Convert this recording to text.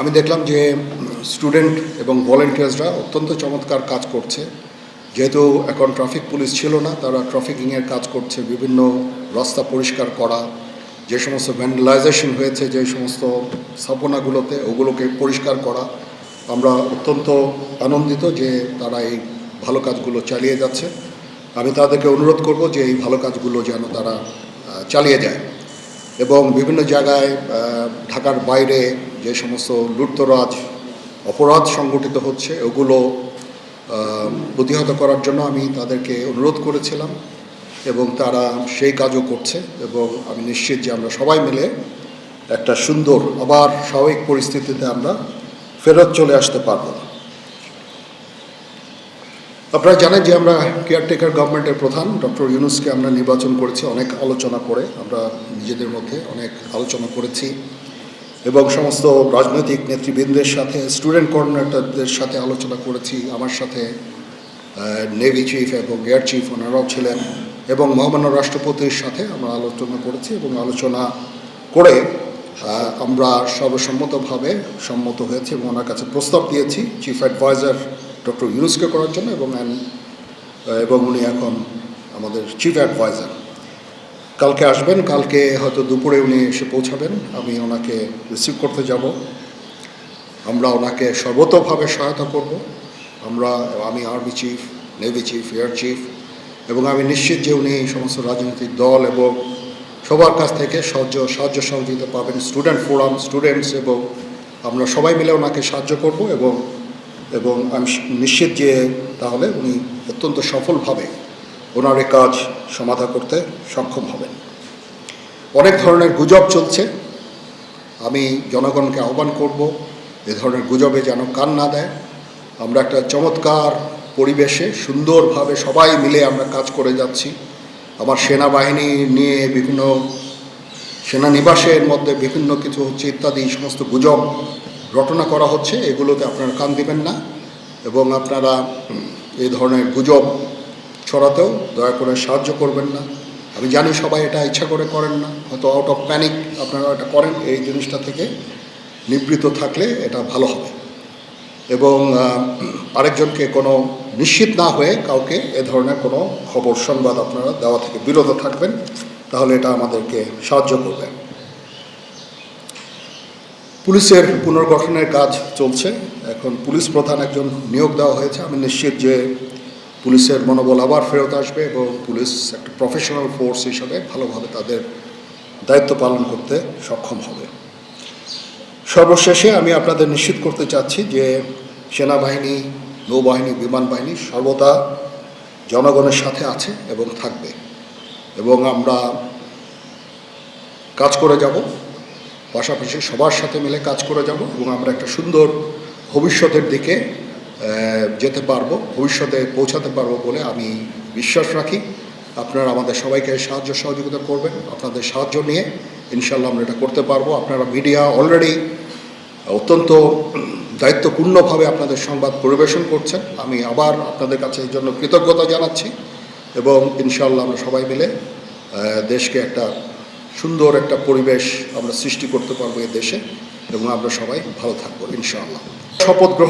আমি দেখলাম যে স্টুডেন্ট এবং ভলেন্টিয়ার্সরা অত্যন্ত চমৎকার কাজ করছে। যেহেতু এখন ট্রাফিক পুলিশ ছিল না, তারা ট্রাফিকিংয়ের কাজ করছে, বিভিন্ন রাস্তা পরিষ্কার করা, যে সমস্ত ভ্যান্ডালাইজেশন হয়েছে, যে সমস্ত স্থাপনাগুলোতে, ওগুলোকে পরিষ্কার করা। আমরা অত্যন্ত আনন্দিত যে তারা এই ভালো কাজগুলো চালিয়ে যাচ্ছে। আমি তাদেরকে অনুরোধ করব যে এই ভালো কাজগুলো যেন তারা চালিয়ে যায়। এবং বিভিন্ন জায়গায় ঢাকার বাইরে যে সমস্ত লুটতরাজ, অপরাধ সংগঠিত হচ্ছে, ওগুলো প্রতিহত করার জন্য আমি তাদেরকে অনুরোধ করেছিলাম এবং তারা সেই কাজও করছে এবং আমি নিশ্চিত যে আমরা সবাই মিলে একটা সুন্দর, আবার স্বাভাবিক পরিস্থিতিতে আমরা ফেরত চলে আসতে পারব আপনারা জানেন যে আমরা কেয়ারটেকার গভর্নমেন্টের প্রধান, ডক্টর ইউনুসকে আমরা নির্বাচন করেছি অনেক আলোচনা করে, আমরা নিজেদের মধ্যে অনেক আলোচনা করেছি। এবং সমস্ত রাজনৈতিক নেতৃবৃন্দের সাথে স্টুডেন্ট কোঅর্ডিনেটরদের সাথে আলোচনা করেছি। আমার সাথে নেভি চিফ এবং এয়ার চিফ ওনারাও ছিলেন এবং মহামান্য রাষ্ট্রপতির সাথে আমরা আলোচনা করেছি এবং আলোচনা করে আমরা সর্বসম্মতভাবে সম্মত হয়েছে এবং ওনার কাছে প্রস্তাব দিয়েছি চিফ অ্যাডভাইজার ডক্টর ইউনুসকে করার জন্য এবং এবং উনি এখন আমাদের চিফ অ্যাডভাইজার কালকে আসবেন, কালকে হয়তো দুপুরে উনি এসে পৌঁছাবেন। আমি ওনাকে রিসিভ করতে যাব। আমরা ওনাকে সর্বতভাবে সহায়তা করব। আমরা, আমি army chief navy chief air chief এবং আমি নিশ্চিত যে উনি সমস্ত রাজনৈতিক দল এবং সবার কাছ থেকে সাহায্য সাহায্য সহযোগিতা পাবেন স্টুডেন্ট ফোরাম স্টুডেন্টস এবং আমরা সবাই মিলে ওনাকে সাহায্য করব এবং এবং আমি নিশ্চিত যে তাহলে উনি অত্যন্ত সফলভাবে ওনার কাজ সমাধা করতে সক্ষম হবেন। অনেক ধরনের গুজব চলছে। আমি জনগণকে আহ্বান করব, এ ধরনের গুজবে যেন কান না দেয়। আমরা একটা চমৎকার পরিবেশে সুন্দরভাবে সবাই মিলে আমরা কাজ করে যাচ্ছি। আমার সেনাবাহিনী নিয়ে বিভিন্ন সেনানিবাসের মধ্যে বিভিন্ন কিছু হচ্ছে ইত্যাদি সমস্ত গুজব রটনা করা হচ্ছে এগুলোতে আপনারা কান দিবেন না। এবং আপনারা এই ধরনের গুজব ছড়াতেও দয়া করে সাহায্য করবেন না। আমি জানি সবাই এটা ইচ্ছা করে করেন না। হয়তো আউট অফ প্যানিক আপনারা এটা করেন, এই জিনিসটা থেকে নিবৃত থাকলে এটা ভালো হবে। এবং আরেকজনকে কোনো নিশ্চিত না হয়ে কাউকে এ ধরনের কোনো খবর, সংবাদ আপনারা দেওয়া থেকে বিরত থাকবেন, তাহলে এটা আমাদেরকে সাহায্য করবে। পুলিশের পুনর্গঠনের কাজ চলছে। এখন পুলিশ প্রধান একজন নিয়োগ দেওয়া হয়েছে। আমি নিশ্চিত যে পুলিশের মনোবল আবার ফেরত আসবে এবং পুলিশ একটা প্রফেশনাল ফোর্স হিসাবে ভালোভাবে তাদের দায়িত্ব পালন করতে সক্ষম হবে। সর্বশেষে আমি আপনাদের নিশ্চিত করতে চাচ্ছি যে সেনাবাহিনী, নৌবাহিনী বিমান বাহিনী সর্বদা জনগণের সাথে আছে এবং থাকবে এবং আমরা কাজ করে যাব, পাশাপাশি সবার সাথে মিলে কাজ করে যাব এবং আমরা একটা সুন্দর ভবিষ্যতের দিকে যেতে পারব, ভবিষ্যতে পৌঁছাতে পারব বলে আমি বিশ্বাস রাখি। আপনারা আমাদের সবাইকে সাহায্য সহযোগিতা করবেন, আপনাদের সাহায্য নিয়ে ইনশাল্লাহ আমরা এটা করতে পারব। আপনারা মিডিয়া অলরেডি অত্যন্ত দায়িত্বপূর্ণভাবে আপনাদের সংবাদ পরিবেশন করছেন। আমি আবার আপনাদের কাছে এই জন্য কৃতজ্ঞতা জানাচ্ছি এবং ইনশাল্লাহ আমরা সবাই মিলে দেশকে একটা সুন্দর একটা পরিবেশ আমরা সৃষ্টি করতে পারব এই দেশে এবং আমরা সবাই ভালো থাকব ইনশাআল্লাহ। শপথ গ্রহণ